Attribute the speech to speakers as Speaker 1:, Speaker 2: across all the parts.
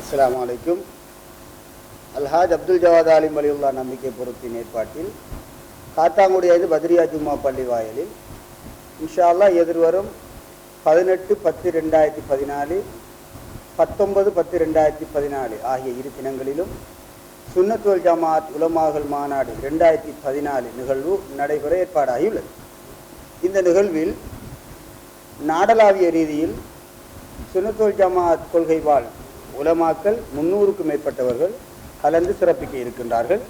Speaker 1: அஸ்ஸலாமு வலைக்கும் அல்ஹாஜ் அப்துல் ஜவாத் அலிம் அலியுல்லா நம்பிக்கை பொருத்தின் ஏற்பாட்டில் காத்தாங்குடி ஐந்து பத்ரியா ஜும்மா பள்ளி வாயிலில் இன்ஷா அல்லாஹ் எதிர்வரும் பதினெட்டு பத்து ரெண்டாயிரத்தி பதினாலு பத்தொன்பது பத்து ரெண்டாயிரத்தி பதினாலு ஆகிய இரு தினங்களிலும் சுன்னத்துவல் ஜமாத் உலமாகல் மாநாடு ரெண்டாயிரத்தி பதினாலு நிகழ்வு நடைபெற ஏற்பாடாகியுள்ளது. இந்த நிகழ்வில் நாடளாவிய ரீதியில் சுன்னத்துவல் ஜமாத் கொள்கைவாழ் உலமாக்கள் முன்னூறுக்கும் மேற்பட்டவர்கள் கலந்து சிறப்பிக்க இருக்கின்றார்கள்.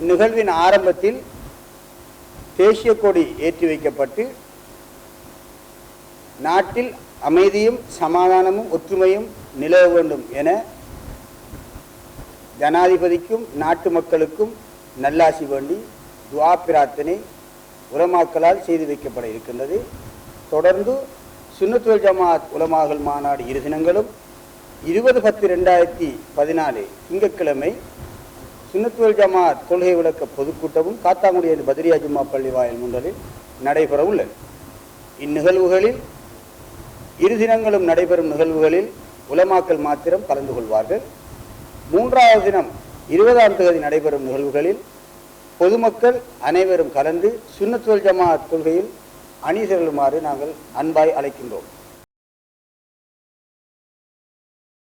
Speaker 1: இந்நிகழ்வின் ஆரம்பத்தில் தேசிய கொடி ஏற்றி வைக்கப்பட்டு நாட்டில் அமைதியும் சமாதானமும் ஒற்றுமையும் நிலவ வேண்டும் என ஜனாதிபதிக்கும் நாட்டு மக்களுக்கும் நல்லாசி வேண்டி துவா பிரார்த்தனை உலமாக்களால் செய்து வைக்கப்பட இருக்கின்றது. தொடர்ந்து சுன்னத்துவல் ஜமாத் உலமாகல் மாநாடு இரு தினங்களும் இருபது பத்து ரெண்டாயிரத்தி பதினாலு திங்கட்கிழமை சுன்னத்துவல் ஜமாத் கொள்கை விளக்க பொதுக்கூட்டமும் காத்தாங்குடி பத்ரியா ஜும்மா பள்ளி வாயில் முன்றலில் நடைபெற உள்ளது இந்நிகழ்வுகளில் இரு தினங்களும் நடைபெறும் நிகழ்வுகளில் உலமாக்கல் மாத்திரம் கலந்து கொள்வார்கள். மூன்றாவது தினம் இருபதாம் தேதி நடைபெறும் நிகழ்வுகளில் பொதுமக்கள் அனைவரும் கலந்து சுன்னத்துவல் ஜமாத் கொள்கையில் அணி செல்லுமாறு நாங்கள் அன்பாய் அழைக்கின்றோம்.